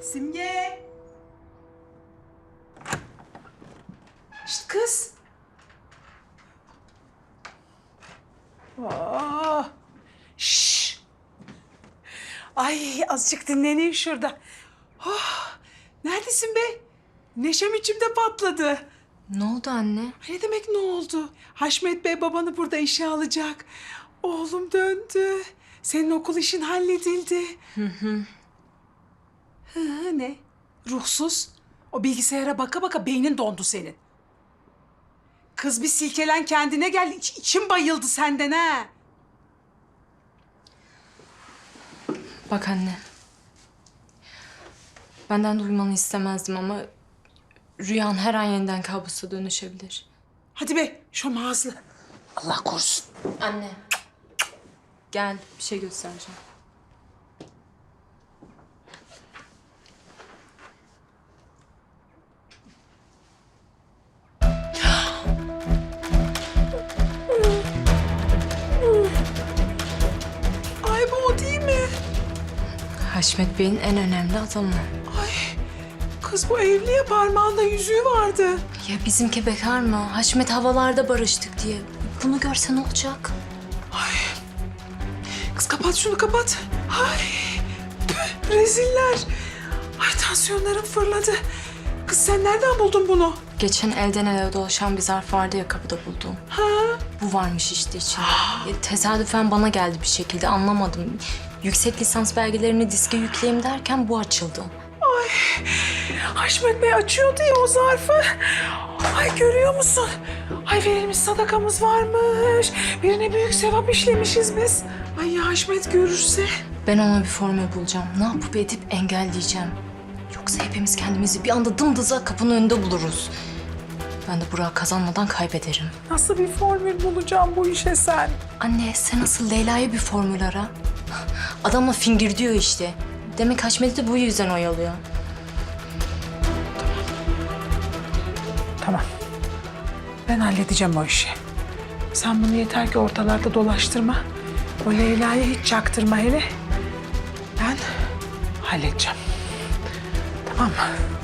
Simge. Şşt kız. Aa. Şş. Ay azıcık dinleneyim şurada. Oh, neredesin be? Neşem içimde patladı. Ne oldu anne? Ne demek ne oldu? Haşmet Bey babanı burada işe alacak. Oğlum döndü. Senin okul işin halledildi. Hı hı. Hı ne? Ruhsuz. O bilgisayara baka baka beynin dondu senin. Kız bir silkelen kendine gel. İç, içim bayıldı senden ha. Bak anne. Benden duymanı istemezdim ama rüyan her an yeniden kabusa dönüşebilir. Hadi be şu ağızlı. Allah korusun. Anne. Gel bir şey göstereceğim. Haşmet Bey'in en önemli adamı. Ay kız bu evli ya parmağında yüzüğü vardı. Ya bizimki bekar mı? Haşmet havalarda barıştık diye. Bunu görsen olacak. Kız kapat şunu kapat. Ay püh, reziller. Ay tansiyonlarım fırladı. Kız sen nereden buldun bunu? Geçen elden ele dolaşan bir zarf vardı ya kapıda buldum. Ha? Bu varmış işte içinde. Ya, tesadüfen bana geldi bir şekilde anlamadım. Yüksek lisans belgelerini diske yükleyeyim derken bu açıldı. Haşmet Bey açıyordu ya o zarfı. Ay görüyor musun? Ay verilmiş sadakamız varmış. Birine büyük sevap işlemişiz biz. Ay ya Haşmet görürse. Ben ona bir formül bulacağım. Ne yapıp edip engelleyeceğim. Yoksa hepimiz kendimizi bir anda dımdızak kapının önünde buluruz. Ben de Burak'ı kazanmadan kaybederim. Nasıl bir formül bulacağım bu işe sen? Anne sen asıl Leyla'ya bir formül ara. Adamla fingir diyor işte. Demek Haşmet'i de bu yüzden oyalıyor. Tamam. Ben halledeceğim o işi. Sen bunu yeter ki ortalarda dolaştırma. O Leyla'ya hiç çaktırma hele. Ben halledeceğim. Tamam mı?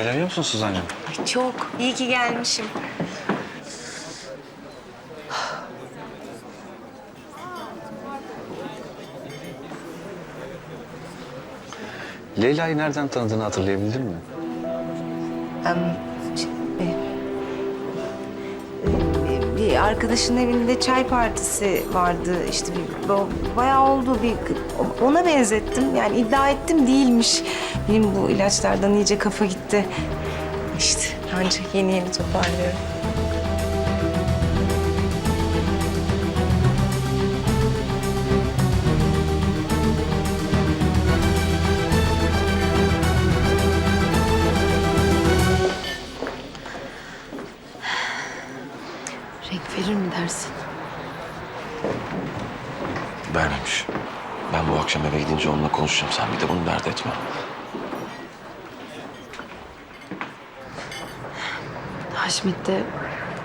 Eğleniyor musun Suzancığım? Çok. İyi ki gelmişim. Leyla'yı nereden tanıdığını hatırlayabildin mi? Bir arkadaşın evinde çay partisi vardı. İşte bir, ba- bayağı oldu bir ona benzettim. Yani iddia ettim değilmiş. Benim bu ilaçlardan iyice kafa gitti. İşte ancak yeni yeni toparlıyorum. Renk verir mi dersin? Vermemiş. Ben bu akşam eve gidince onunla konuşacağım. Sen bir de bunu dert etme. Haşmet de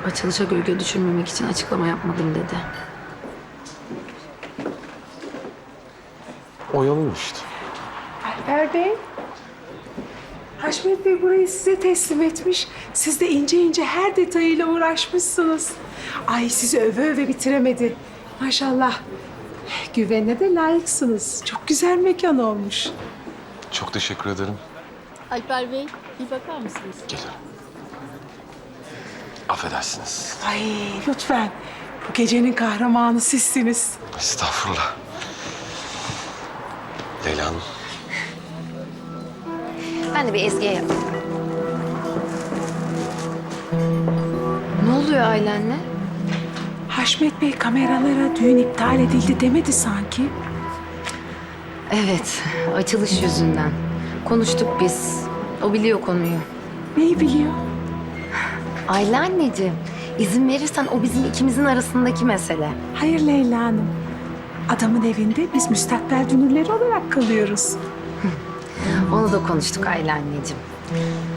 açılışa gölge düşürmemek için açıklama yapmadım dedi. Oyalıyor işte. Alper Bey. Haşmet Bey burayı size teslim etmiş. Siz de ince ince her detayıyla uğraşmışsınız. Ay sizi öve öve bitiremedi. Maşallah. Güvene de layıksınız. Çok güzel mekan olmuş. Çok teşekkür ederim. Alper Bey, bir bakar mısınız? Gelirim. Affedersiniz. Ay lütfen. Bu gecenin kahramanı sizsiniz. Estağfurullah. Leyla Hanım. Ben de bir Ezgi'ye yapayım. Ne oluyor ailenle? Haşmet Bey kameralara düğün iptal edildi demedi sanki. Evet, açılış yüzünden. Konuştuk biz. O biliyor konuyu. Neyi biliyor? Ayla anneciğim, izin verirsen o bizim ikimizin arasındaki mesele. Hayır Leyla Hanım. Adamın evinde biz müstakbel dünürleri olarak kalıyoruz. Onu da konuştuk Ayla anneciğim.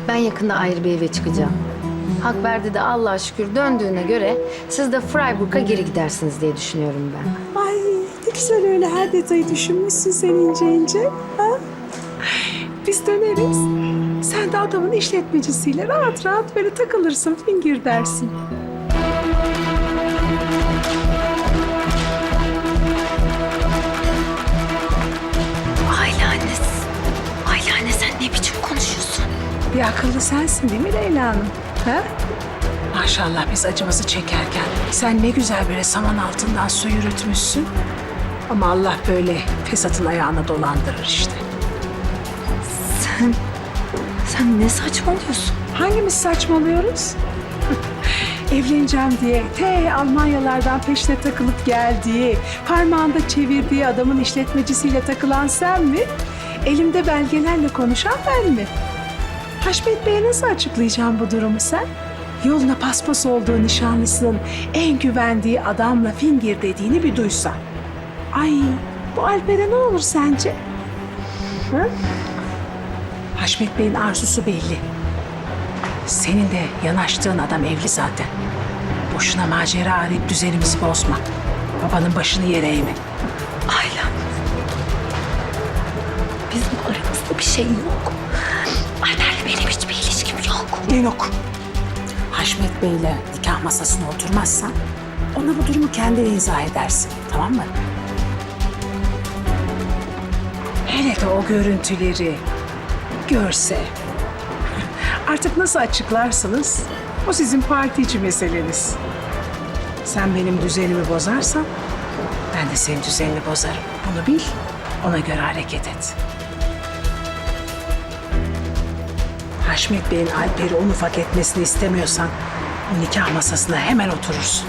Ben yakında ayrı bir eve çıkacağım. Hakberdi de Allah'a şükür döndüğüne göre siz de Freiburg'a geri gidersiniz diye düşünüyorum ben. Ay ne güzel öyle her detayı düşünmüşsün sen ince ince. Ha? Biz döneriz. Sen de adamın işletmecisiyle rahat rahat böyle takılırsın, fingir dersin. Bir akıllı sensin değil mi Leyla Hanım? Ha? Maşallah biz acımızı çekerken sen ne güzel böyle saman altından su yürütmüşsün. Ama Allah böyle fesatın ayağına dolandırır işte. Sen, sen ne saçmalıyorsun? Hangimiz saçmalıyoruz? Evleneceğim diye te Almanyalardan peşine takılıp geldiği, parmağında çevirdiği adamın işletmecisiyle takılan sen mi? Elimde belgelerle konuşan ben mi? Haşmet Bey'e nasıl açıklayacağım bu durumu sen? Yoluna paspas olduğu nişanlısının en güvendiği adamla fingir dediğini bir duysa. Ay bu Alper'e ne olur sence? Hı? Haşmet Bey'in arzusu belli. Senin de yanaştığın adam evli zaten. Boşuna macera arayıp düzenimizi bozma. Babanın başını yere eğme. Ayla. Bizim aramızda bir şey yok. Ne yok? Haşmet Bey'le nikah masasına oturmazsan ona bu durumu kendin izah edersin. Tamam mı? Hele de o görüntüleri görse. Artık nasıl açıklarsınız? O sizin partici meseleniz. Sen benim düzenimi bozarsan ben de senin düzenini bozarım. Bunu bil, ona göre hareket et. Haşmet Bey'in Alper'i onu ufak etmesini istemiyorsan nikah masasına hemen oturursun.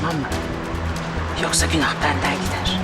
Tamam mı? Yoksa günah benden gider.